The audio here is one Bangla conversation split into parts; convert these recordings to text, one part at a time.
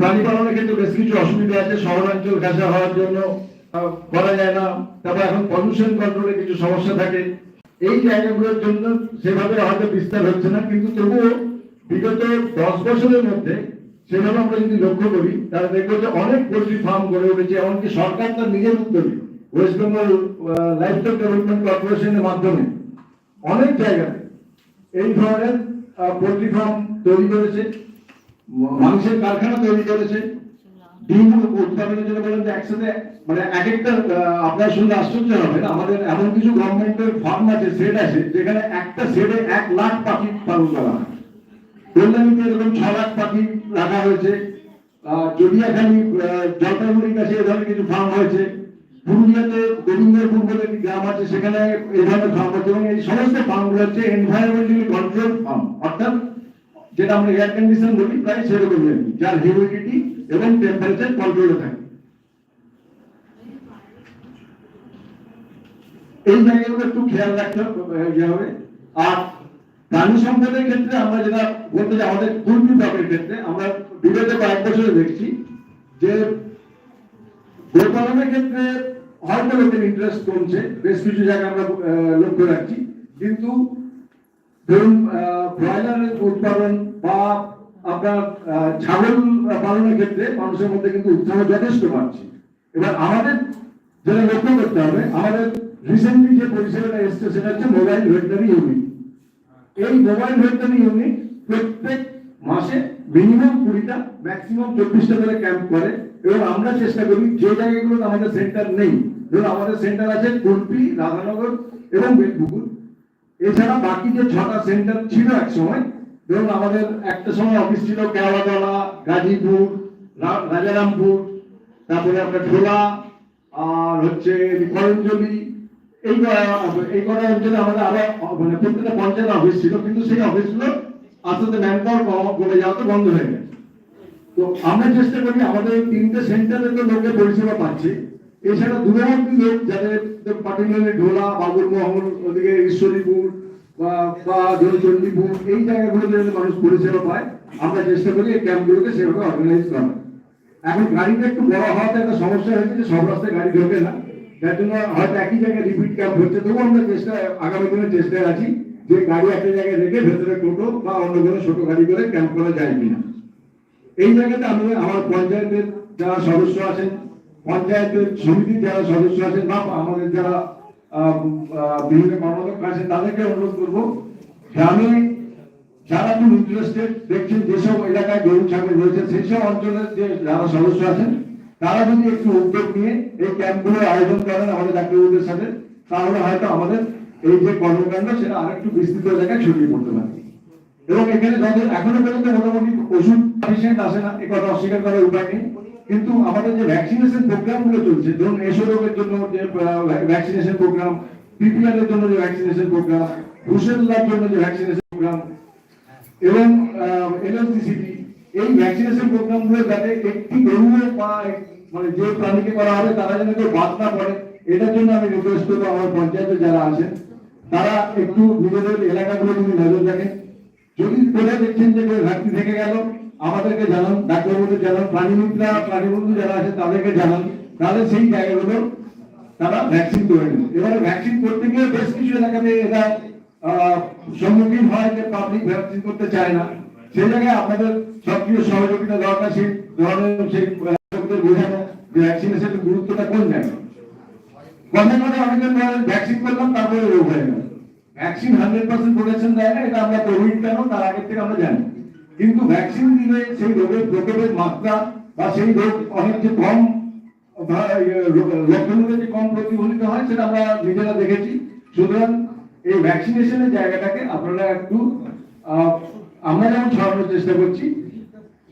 প্রাণী পালনের ক্ষেত্রে বেশ কিছু অসুবিধা আছে। শহরাঞ্চল কাছে হওয়ার জন্য করা যায় না। তারপর এখন পলিউশন কন্ট্রোলে কিছু সমস্যা থাকে। এই জায়গাগুলোর জন্য সেভাবে হয়তো বিস্তার হচ্ছে না, কিন্তু তবুও বিগত দশ বছরের মধ্যে সেভাবে আমরা যদি লক্ষ্য করি, তাহলে দেখব যে অনেক পোল্ট্রি ফার্ম গড়ে উঠেছে, এমনকি সরকার তার নিজের উদ্যোগে ওয়েস্ট বেঙ্গল লাইফস্টক ডেভেলপমেন্ট কর্পোরেশনের মাধ্যমে অনেক জায়গায় এই ধরনের পোল্ট্রি ফার্ম তৈরি করেছে। মাংসের কারখানা তৈরি করেছে। ডিম উৎপাদনের জন্য বলেন যে একসাথে মানে এক একটা আপনার শুনলে আশ্চর্য হবে না? আমাদের এমন কিছু গভর্নমেন্টের ফার্ম আছে সেট আছে, যেখানে একটা সেটে এক লাখ পাখি পালন করা হয়। কল্যাণীতে এরকম ছ লাখ পাখি রাখা হয়েছে। জলপাইগুড়ির কাছে এ কিছু ফার্ম হয়েছে। পুরুলিয়াতে গোবিন্দপুর বলে একটি গ্রাম আছে, সেখানে এই ধরনের ফার্ম হচ্ছে। এবং এই সমস্ত ফার্মগুলো হচ্ছে এনভায়রনমেন্টালি কন্ট্রোল ফার্ম অর্থাৎ যেটা আমরা এয়ার কন্ডিশন বলি প্রায় সেরকমই কি, যার হিউমিডিটি এবং টেম্পারেচার কন্ট্রোলে থাকে। এই জায়গাগুলো একটু খেয়াল রাখতে ইয়ে হবে। আর প্রাণী সম্পদের ক্ষেত্রে আমরা যেটা বলতে চাই আমাদের ব্লকের ক্ষেত্রে আমরা বিগত কয়েক বছরে দেখছি যে গোপালনের ক্ষেত্রে হয়তো লোকের ইন্টারেস্ট কমছে বেশ কিছু জায়গায় আমরা লক্ষ্য রাখছি। কিন্তু ধরুন ব্রয়লারের উৎপাদন বা আপনার ছাগল পালনের ক্ষেত্রে মানুষের মধ্যে কিন্তু উৎসাহ যথেষ্ট বাড়ছে। এবার আমাদের যেটা লক্ষ্য করতে হবে, আমাদের রিসেন্টলি যে পরিষেবাটা এসছে, সেটা হচ্ছে মোবাইল ইউনিট এই মোবাইল ইউনিট প্রত্যেক মাসে মিনিমাম কুড়িটা ম্যাক্সিমাম চব্বিশটা করে ক্যাম্প করে। এবং আমরা চেষ্টা করি, যে জায়গাগুলোতে আমাদের সেন্টার নেই, ধরুন আমাদের সেন্টার আছে কুলপি, রাধানগর এবং বেলপুকুর এছাড়া বাকি যে ছটা সেন্টার ছিল এক সময় ধরুন আমাদের একটা সময় অফিস ছিল কেওয়াতলা গাজীপুর রাজারামপুর, তারপরে আপনার ঢোলা, আর হচ্ছে করঞ্জলি, এই এই করা অঞ্চলে আমাদের আরও মানে প্রত্যেকটা পঞ্চায়েত অফিস ছিল, কিন্তু সেই অফিসগুলো আস্তে আস্তে ম্যান পাওয়ার কমে যাওয়াতে বন্ধ হয়ে গেছে। তো আমরা চেষ্টা করি আমাদের তিনটে সেন্টারে তো লোকের পরিষেবা পাচ্ছে। এছাড়া দূরবর্তী লোক যাদের পাটিগঞ্জে ঢোলা বাবুরমহল ওদিকে ঈশ্বরীপুর বা ধরুন চণ্ডীপুর এই জায়গাগুলোতে যাতে মানুষ পরিষেবা পায়, আমরা চেষ্টা করি এই ক্যাম্পগুলোকে সেভাবে অর্গানাইজ করা এখন গাড়িটা একটু বড় হওয়াতে একটা সমস্যা হয়েছে যে সব রাস্তায় গাড়ি ঢোকে না। যার জন্য হয়তো একই জায়গায় রিপিট ক্যাম্প হচ্ছে। তবুও আমরা চেষ্টা, আগামী দিনে চেষ্টায় আছি যে গাড়ি একটা জায়গায় রেখে ভেতরে টোটো বা অন্য কোনো ছোট গাড়ি করে ক্যাম্প করা যায় কিনা। এই জায়গাতে আমি আমার পঞ্চায়েতের যারা সদস্য আছেন, পঞ্চায়েতের সমিতির যারা সদস্য আছেন বা আমাদের যারা বিভিন্ন কর্মদক্ষ আছেন তাদেরকে অনুরোধ করব, গ্রামে যারা খুব ইন্টারেস্টেড দেখছেন যেসব এলাকায় গরু, ছাগল রয়েছে সেই সব অঞ্চলের যে যারা সদস্য আছেন, তারা যদি একটু উদ্যোগ নিয়ে এই ক্যাম্পগুলো আয়োজন করেন আমাদের ডাক্তারবাবুদের সাথে, তাহলে হয়তো আমাদের এই যে কর্মকাণ্ড, সেটা আরেকটু বিস্তৃত জায়গায় ছড়িয়ে পড়তে পারে। এবং এখানে যাদের এখনও পর্যন্ত মোটামুটি ওষুধ পেশেন্ট আসে না, এ কথা অস্বীকার করার উপায় নেই। কিন্তু আমাদের যে ভ্যাকসিনেশন প্রোগ্রামগুলো চলছে, ধরুন এসো রোগের জন্য যে ভ্যাকসিনেশন প্রোগ্রাম পিপিআর এর জন্য যে ভ্যাকসিনেশন প্রোগ্রাম রুশেল্লার জন্য যে ভ্যাকসিনেশন প্রোগ্রাম এবং এলএলসিসিপি এই ভ্যাকসিনেশন প্রোগ্রামগুলো যাতে একটি গরু বা মানে যে প্রাণীকে করা হবে, তারা যেন কেউ বাদ না পড়ে, এটার জন্য আমি রিকোয়েস্ট করব আমার পঞ্চায়েতে যারা আছেন, তারা একটু নিজেদের এলাকাগুলো যদি নজর রাখেন। যদি করে দেখছেন যে কেউ ঘাটতি থেকে গেল আমাদেরকে জানান ডাক্তারবাবুদের জানান প্রাণী মিত্রা প্রাণী যারা আছে তাদেরকে জানান তাহলে সেই জায়গাগুলো তারা ভ্যাকসিন করে নেন এবারে ভ্যাকসিন করতে গিয়ে বেশ কিছু এলাকাতে আহ, সম্মুখীন হয় যে পাবলিক ভ্যাকসিন করতে চায় না। সেই জায়গায় আপনাদের সক্রিয় সহযোগিতা দরকার সেই ধরনের সেই বোঝানো যে ভ্যাকসিনেশনের গুরুত্বটা কোন জায়গায়। কথায় কথায় অনেকে ভ্যাকসিন করলাম তারপরে রোগ হয়ে গেল। ভ্যাকসিন হান্ড্রেড পার্সেন্ট প্রোটেকশন দেয় না এটা আমরা কোভিড কেন? তার আগের থেকে আমরা জানি। কিন্তু ভ্যাকসিন দিলে সেই রোগের প্রকোপের মাত্রা বা সেই রোগ অনেক যে কম ইয়ে, লক্ষণগুলো যে কম প্রতিফলিত হয় সেটা আমরা নিজেরা দেখেছি। সুতরাং এই ভ্যাকসিনেশনের জায়গাটাকে আপনারা একটু আমরা যেমন ছড়ানোর চেষ্টা করছি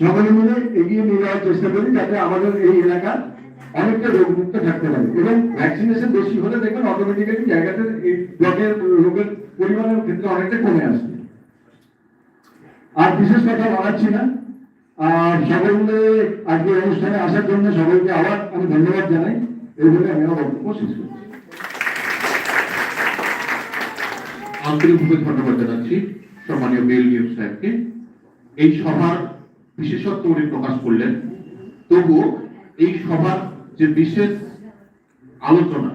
সকলে মিলে এগিয়ে নিয়ে যাওয়ার চেষ্টা করি যাতে আমাদের এই এলাকা অনেকটা রোগ রোগমুক্ত থাকতে পারে। এবং ভ্যাকসিনেশন বেশি হলে দেখবেন অটোমেটিক্যালি জায়গাতে এই ব্লকের রোগের পরিমাণের ক্ষেত্রে অনেকটা কমে আসবে। আর বিশেষ কথা বাড়াচ্ছি না। আর সকলে আজকে অনুষ্ঠানে আসার জন্য সকলকে আবার আমি ধন্যবাদ জানাই। এই বলে আমি আমার বক্তব্য শেষ করছি। আন্তরিকভাবে ধন্যবাদ জানাচ্ছি সম্মানীয় বেল নিউজ সাহেবকে। এই সভার বিশেষত্ব উনি প্রকাশ করলেন। তবুও এই সভার যে বিশেষ আলোচনা,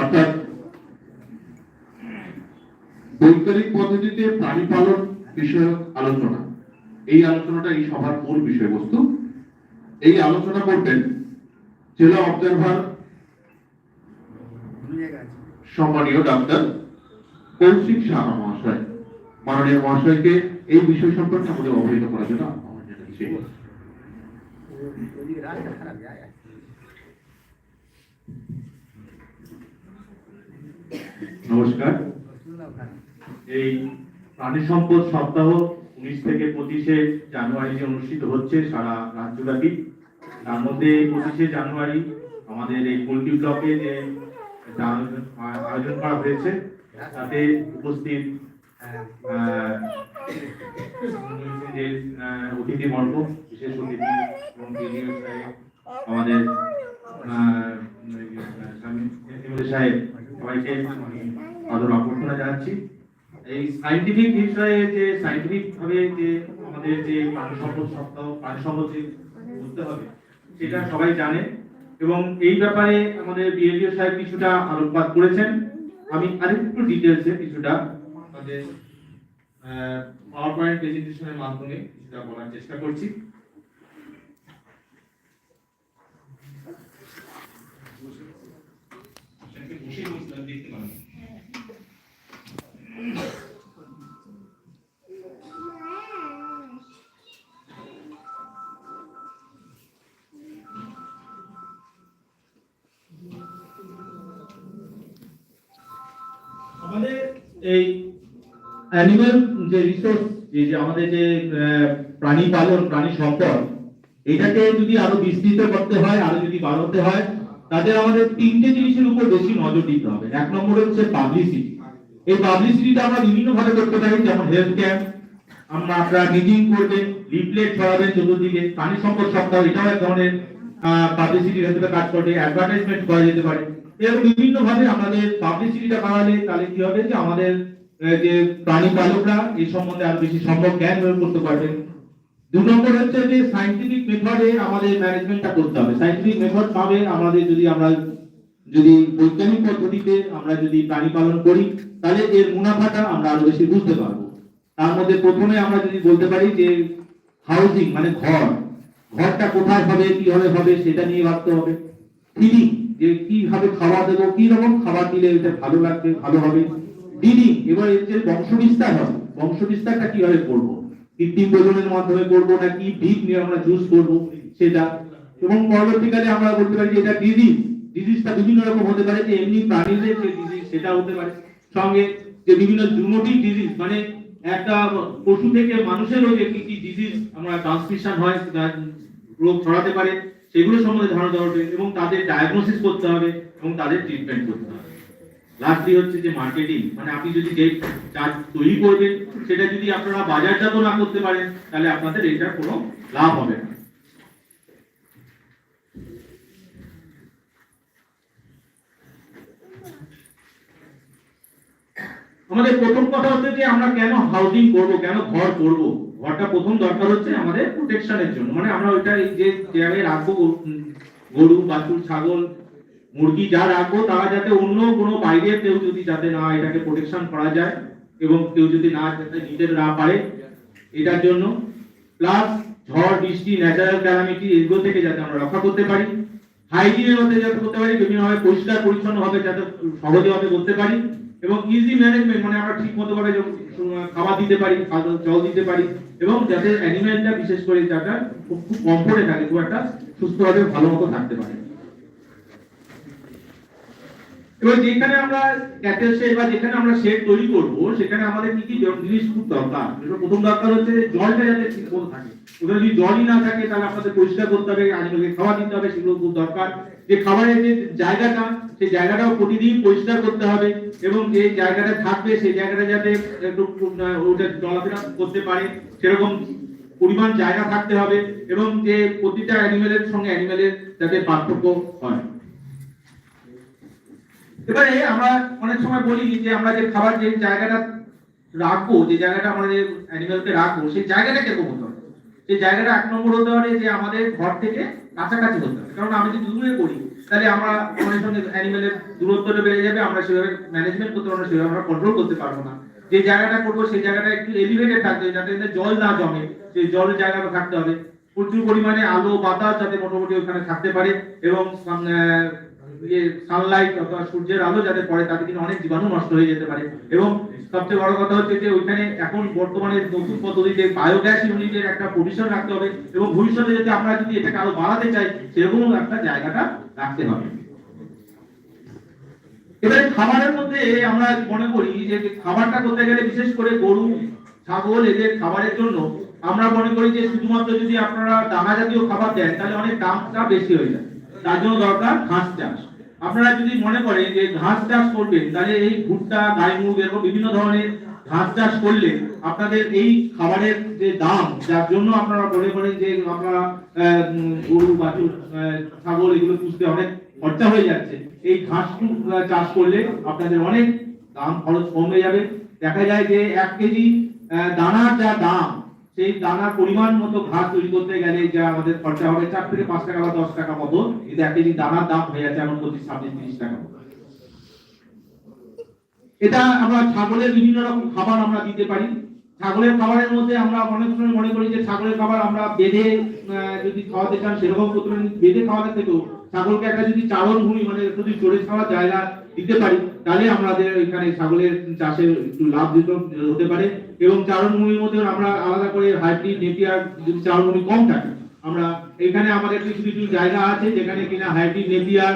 অর্থাৎ বৈজ্ঞানিক পদ্ধতিতে প্রাণী পালন বিষয়ক আলোচনা। এই আলোচনাটা এই সভার মূল বিষয়বস্তু। এই আলোচনা করবেন জেলা অবজারভার সম্মানীয় ডাক্তার কৌশিক সাহা মহাশয়। মাননীয় মহাশয়কে এই বিষয় সম্পর্কে আমাদের অবহিত করার জন্য নমস্কার। এই প্রাণী সম্পদ সপ্তাহ উনিশ থেকে পঁচিশে জানুয়ারি অনুষ্ঠিত হচ্ছে সারা রাজ্যব্যাপী। তার মধ্যে পঁচিশে জানুয়ারি আমাদের এই পোলট্রি ব্লকে যে আয়োজন করা হয়েছে, তাতে উপস্থিত যে অতিথিবর্গ বিশেষ অতিথি আমাদের সাহেব সবাইকে আদর অভ্যর্থনা জানাচ্ছি। এই সাইন্টিফিক বিষয়ে যে সাইন্টিফিক ভাবে যে আমাদের যে প্রাণী সম্পদ সপ্তাহ প্রাণী সম্পদ যে বুঝতে হবে, সেটা সবাই জানে। এবং এই ব্যাপারে আমাদের বিএলও সাহেব কিছুটা আলোকপাত করেছেন। আমি আরেকটু ডিটেলসে কিছুটা আমাদের পাওয়ার পয়েন্ট প্রেজেন্টেশনের মাধ্যমে কিছুটা বলার চেষ্টা করছি। দেখতে পারেন এই অ্যানিমাল যে রিসোর্স যে আমাদের যে প্রাণী পালন, প্রাণী সম্পদ, এটাকে যদি আরও বিস্তৃত করতে হয়, আরও যদি বাড়াতে হয় তাদের আমাদের তিনটে জিনিসের উপর বেশি নজর দিতে হবে। এক নম্বর হচ্ছে পাবলিসিটি এই পাবলিসিটিটা আমরা বিভিন্ন ভাবে করতে পারি, যেমন হেলথ ক্যাম্প আমরা আপনারা মিটিং করবেন লিফলেট ছড়াবেন চতুর্দিকে, প্রাণী সম্পদ সপ্তাহ, এটাও এক ধরনের পাবলিসিটির হিসেবে কাজ করবে অ্যাডভার্টাইজমেন্ট করা যেতে পারে। এরকম বিভিন্ন ভাবে আমাদের পাবলিসিটিটা বাড়ালে তাহলে কি হবে যে আমাদের যে প্রাণী পালকরা এই সম্বন্ধে আরও বেশি সম্ভব জ্ঞান প্রয়োগ করতে পারবেন দু নম্বর হচ্ছে যে সাইন্টিফিক মেথডে আমাদের ম্যানেজমেন্টটা করতে হবে। সাইন্টিফিক মেথড পাবে আমাদের যদি আমরা, যদি বৈজ্ঞানিক পদ্ধতিতে আমরা যদি প্রাণী পালন করি, তাহলে এর মুনাফাটা আমরা আরও বেশি বুঝতে পারব। তার মধ্যে প্রথমে আমরা যদি বলতে পারি যে হাউজিং মানে ঘর, ঘরটা কোথায় হবে কীভাবে হবে, সেটা নিয়ে ভাবতে হবে। ফিডিং যে কীভাবে খাওয়া দেবো কি রকম খাবার দিলে এটা ভালো লাগবে, ভালো হবে? ব্রিডিং এবার এর যে বংশ বিস্তার হবে। বংশ বিস্তারটা কীভাবে করব? কৃত্রিম প্রজননের মাধ্যমে করব নাকি বীজ নিয়ে আমরা চুজ করব? সেটা। এবং পরবর্তীকালে আমরা বলতে পারি যে এটা ডিজিজ ডিজিজটা বিভিন্ন রকম হতে পারে, যে এমনি প্রাণীদের যে ডিজিজ সেটা হতে পারে। সঙ্গে যে বিভিন্ন জুনোটিক ডিজিজ মানে একটা পশু থেকে মানুষেরও যে কি কি ডিজিজ আমরা ট্রান্সমিশন হয় রোগ ছড়াতে পারে। সেগুলো সম্বন্ধে ধারণা দেওয়া হবে এবং তাদের ডায়াগনোসিস করতে হবে এবং তাদের ট্রিটমেন্ট করতে হবে। লাস্টলি হচ্ছে যে মার্কেটিং মানে আপনি যদি যে চার্জ তৈরি করবেন, সেটা যদি আপনারা বাজারজাত না করতে পারেন, তাহলে আপনাদের এটার কোনো লাভ হবে না। আমাদের প্রথম কথা হচ্ছে যে আমরা কেন হাউজিং করব, কেন ঘর করব? ঘরটা প্রথম দরকার হচ্ছে আমাদের প্রোটেকশনের জন্য। মানে আমরা ওইটা যে জায়গায় রাখব গরু, বাছুর, ছাগল, মুরগি যা রাখব, তারা যাতে অন্য কোনো বাইরের কেউ যদি যাতে না এটাকে প্রোটেকশন করা যায় এবং কেউ যদি না যাতে নিতে না পারে, এটার জন্য। প্লাস ঝড়, বৃষ্টি ন্যাচারাল ক্যালামিটি এগুলো থেকে যাতে আমরা রক্ষা করতে পারি। হাইজিনের মধ্যে যাতে করতে পারি বিভিন্নভাবে পরিষ্কার পরিচ্ছন্ন ভাবে যাতে সহজে ভাবে করতে পারি। এবং ইজি ম্যানেজমেন্ট মানে আমরা ঠিক মতো যখন খাবার দিতে পারি জল দিতে পারি, এবং যাতে অ্যানিমেলটা বিশেষ করে যাতে খুব কমফোর্টে থাকে, খুব একটা সুস্থভাবে ভালো মতো থাকতে পারে। এবার যেখানে আমরা ক্যাটেল শেড বা যেখানে আমরা শেড তৈরি করব, সেখানে আমাদের কি কি জিনিস খুব দরকার? যেটা প্রথম দরকার হচ্ছে জলটা যাতে ঠিক মতো থাকে। ওখানে যদি জলই না থাকে, তাহলে আপনাদের পরিষ্কার করতে হবে আনিমালকে খাবার দিতে হবে, সেগুলো খুব দরকার। যে খাবারের যে জায়গাটা সেই জায়গাটাও প্রতিদিন পরিষ্কার করতে হবে এবং যে জায়গাটা থাকবে সেই জায়গাটা যাতে একটু ওটা চলাফেরা করতে পারে, সেরকম পরিমাণ জায়গা থাকতে হবে এবং যে প্রতিটা অ্যানিমেলের সঙ্গে অ্যানিমেলের যাতে পার্থক্য হয়। এবারে আমরা অনেক সময় বলি যে আমরা যে খাবার যে জায়গাটা রাখব, যে জায়গাটা আমরা যে অ্যানিমেলকে রাখব, সেই জায়গাটা কীরকম হতে সেই জায়গাটা এক নম্বর হতে পারে যে আমাদের ঘর থেকে কাছাকাছি হতে হবে কারণ আমি যদি দূরে করি তাহলে আমরা আমাদের সঙ্গে অ্যানিমেলের দূরত্বটা বেড়ে যাবে, আমরা সেভাবে ম্যানেজমেন্ট করতে পারব সেভাবে আমরা কন্ট্রোল করতে পারব না। যে জায়গাটা করব, সেই জায়গাটা একটু এলিভেটেড থাকতে হবে, যাতে জল না জমে, সেই জল জায়গাটা থাকতে হবে। প্রচুর পরিমাণে আলো, বাতাস যাতে মোটামুটি ওখানে থাকতে পারে এবং সানলাইট অথবা সূর্যের আলো যাতে পড়ে, তাতে কিন্তু অনেক জীবাণু নষ্ট হয়ে যেতে পারে। এবং সবচেয়ে বড় কথা হচ্ছে যে ওইখানে এখন বর্তমানে নতুন পদ্ধতিতে বায়োগ্যাস ইউনিটের একটা রাখতে হবে এবং ভবিষ্যতে যদি আমরা যদি এটাকে আরও বাড়াতে চাই সেরকম একটা জায়গাটা রাখতে হবে। এবারে খাবারের মধ্যে আমরা মনে করি যে খাবারটা করতে গেলে বিশেষ করে গরু, ছাগল এদের খাবারের জন্য আমরা মনে করি যে শুধুমাত্র যদি আপনারা দানা জাতীয় খাবার দেন, তাহলে অনেক দামটা বেশি হয়ে যায়। তার জন্য দরকার ঘাস চাষ। আপনারা যদি মনে করেন যে ঘাস চাষ করবেন, তাহলে এই ভুট্টা গাই মুগ এরকম বিভিন্ন ধরনের ঘাস চাষ করলে আপনাদের এই খাবারের যে দাম, যার জন্য আপনারা মনে করেন যে আপনারা গরু, বাছুর ছাগল এগুলো পুষতে অনেক খরচা হয়ে যাচ্ছে, এই ঘাস চাষ করলে আপনাদের অনেক দাম, খরচ কমে যাবে। দেখা যায় যে এক কেজি দানার যা দাম সেই দানা পরিমাণ মতো ঘাস তৈরি করতে গেলে যা আমাদের খরচা হবে, চার থেকে পাঁচ টাকা বা দশ টাকা মতো কিন্তু এক কেজি দানার দাম হয়ে যাচ্ছে এমন পঁচিশ, ছাব্বিশ, তিরিশ টাকা। এটা আমরা ছাগলের বিভিন্ন রকম খাবার আমরা দিতে পারি ছাগলের খাবারের মধ্যে আমরা অনেক সময় মনে করি যে ছাগলের খাবার আমরা বেঁধে যদি খাওয়াতে চান সেরকম বেঁধে খাওয়াতে থেকেও ছাগলকে একটা যদি চারণ ভূমি মানে যদি চড়ে খাওয়ার জায়গা দিতে পারি, তাহলে আমাদের এখানে ছাগলের চাষে একটু লাভ হতে পারে। এবং চারণ ভূমির মধ্যে আমরা আলাদা করে হাইব্রিড, নেপিয়ার যদি চারণ ভূমি কম থাকে। আমরা এখানে আমাদের কিছু কিছু জায়গা আছে যেখানে কিনা হাইব্রিড, নেপিয়ার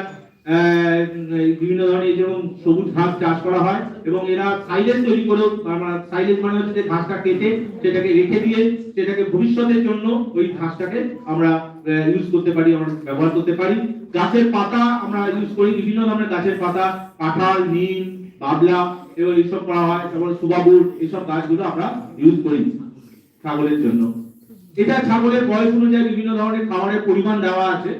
বিভিন্ন ধরনের যেমন সবুজ ঘাস চাষ করা হয়। এবং এরা সাইলেজ তৈরি করেও, আমরা সাইলেজ মানে হচ্ছে যে ঘাসটা কেটে সেটাকে রেখে দিয়ে সেটাকে ভবিষ্যতের জন্য ওই ঘাসটাকে আমরা ইউজ করতে পারি, আমরা ব্যবহার করতে পারি। গাছের পাতা আমরা ইউজ করি, বিভিন্ন ধরনের গাছের পাতা, কাঁঠাল, নিম, বাবলা এবং এইসব করা হয়, তারপরে সুবাবুর এইসব গাছগুলো আমরা ইউজ করি ছাগলের জন্য। এটা ছাগলের বয়স অনুযায়ী বিভিন্ন ধরনের খাবারের পরিমাণ দেওয়া আছে।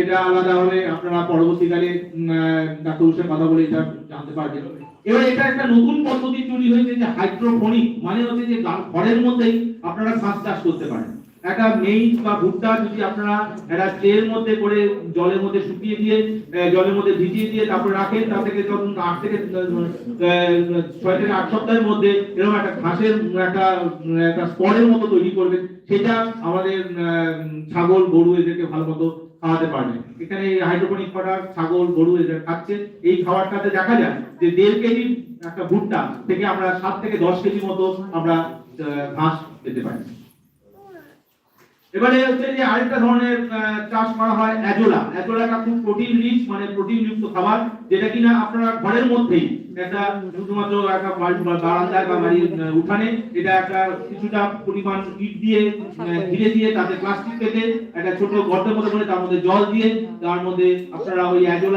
এটা আলাদা আলাদাভাবে আপনারা পরবর্তীকালে ডাক্তার সাথে কথা বলে এটা জানতে পারবেন। এবার এটা একটা নতুন পদ্ধতি তৈরি হয়েছে যে হাইড্রোফোনিক মানে হচ্ছে যে ঘরের মধ্যেই আপনারা ঘাস চাষ করতে পারেন। একটা মেইজ বা ভুট্টা যদি আপনারা একটা ট্রের মধ্যে করে জলের মধ্যে শুকিয়ে দিয়ে জলের মধ্যে ভিজিয়ে দিয়ে তারপরে রাখেন তা থেকে যখন আট থেকে ছয় থেকে আট সপ্তাহের মধ্যে এরকম একটা ঘাসের, একটা একটা স্পরের মতো তৈরি করবেন। সেটা আমাদের ছাগল, গরু এদেরকে ভালো মতো খাওয়াতে পারবে। এখানে হাইড্রোপনিক করা ছাগল, গরু এদের খাচ্ছে। এই খাবারটাতে দেখা যায় যে দেড় কেজি একটা ভুট্টা থেকে আমরা সাত থেকে দশ কেজি মতো আমরা ঘাস পেতে পারি। এবারে হচ্ছে যে আরেকটা ধরনের চাষ করা হয় অ্যাজোলা। অ্যাজোলাটা খুব প্রোটিন রিচ মানে প্রোটিন যুক্ত খাবার, যেটা কিনা আপনারা ঘরের মধ্যেই একটা শুধুমাত্র একটা বারান্দায় বা বাড়ির উঠানে এটা একটা কিছুটা পরিমাণ ইট দিয়ে ঘিরে দিয়ে তাতে প্লাস্টিক কেটে একটা ছোট গর্তের মতো করে তার মধ্যে জল দিয়ে, তার মধ্যে আপনারা ওই অ্যাজোলা